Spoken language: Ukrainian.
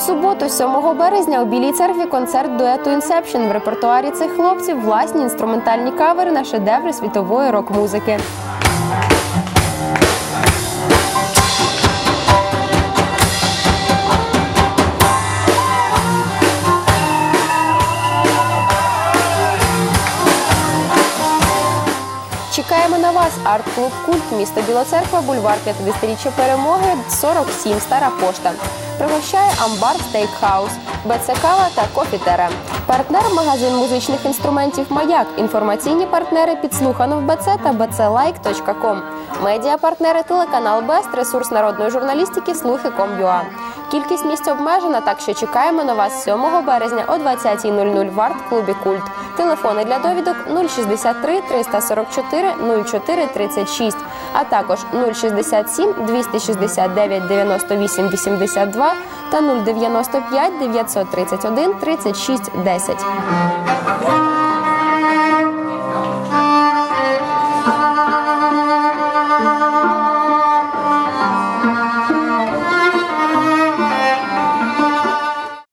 суботу, 7 березня, у Білій церкві концерт дуету Інсепшн. В репертуарі цих хлопців власні інструментальні кавери на шедеври світової рок-музики. Чекаємо на вас. Арт-клуб Культ, місто Білоцерква, бульвар 50-річчя перемоги, 47, стара пошта. Пригощає амбар Стейкхаус, БЦ Кава та «Кофітере». Партнер магазин музичних інструментів Маяк. Інформаційні партнери підслухано в БЦ та bclike.com. Медіа-партнери телеканал Бест, ресурс народної журналістики Слухи.com.ua. Кількість місць обмежена, так що чекаємо на вас 7 березня о 20.00 в арт-клубі Культ. Телефони для довідок 063 344 04 36, а також 067 269 98 82 та 095 931 36 10.